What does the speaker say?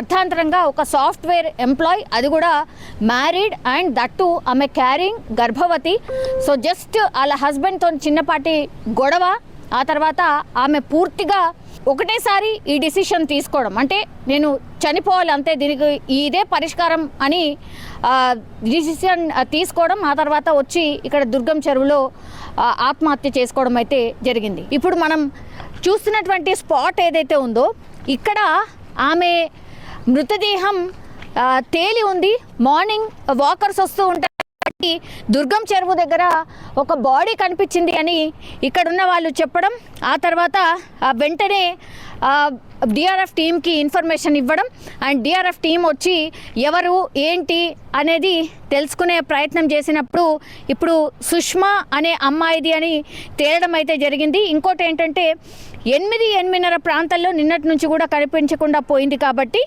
అర్థాంతరంగా ఒక software employee అది కూడా మ్యారీడ్ అండ్ దట్టు ఆమె క్యారింగ్ గర్భవతి. సో జస్ట్ వాళ్ళ హస్బెండ్తో చిన్నపాటి గొడవ ఆ తర్వాత ఆమె పూర్తిగా ఒకటేసారి ఈ డిసిషన్ తీసుకోవడం. అంటే నేను చనిపోవాలి అంతే దీనికి ఇదే పరిష్కారం అని డిసిషన్ తీసుకోవడం ఆ తర్వాత వచ్చి ఇక్కడ దుర్గం చెరువులో ఆత్మహత్య చేసుకోవడం అయితే జరిగింది. ఇప్పుడు మనం చూస్తున్నటువంటి స్పాట్ ఏదైతే ఉందో ఇక్కడ ఆమె మృతదేహం ఆ, తేలి ఉంది. మార్నింగ్ వాకర్స్ వస్తూ ఉంటారు. దుర్గం చెరువు దగ్గర ఒక బాడీ కనిపించింది అని ఇక్కడున్న వాళ్ళు చెప్పడం ఆ తర్వాత ఆ, వెంటనే డిఆర్ఎఫ్ టీంకి ఇన్ఫర్మేషన్ ఇవ్వడం అండ్ డిఆర్ఎఫ్ టీం వచ్చి ఎవరు ఏంటి అనేది తెలుసుకునే ప్రయత్నం చేసినప్పుడు ఇప్పుడు సుష్మా అనే అమ్మాయిది అని తేలడం అయితే జరిగింది. ఇంకోటి ఏంటంటే ఎనిమిది ఎనిమిదిన్నర ప్రాంతాల్లో నిన్నటి నుంచి కూడా కనిపించకుండా పోయింది కాబట్టి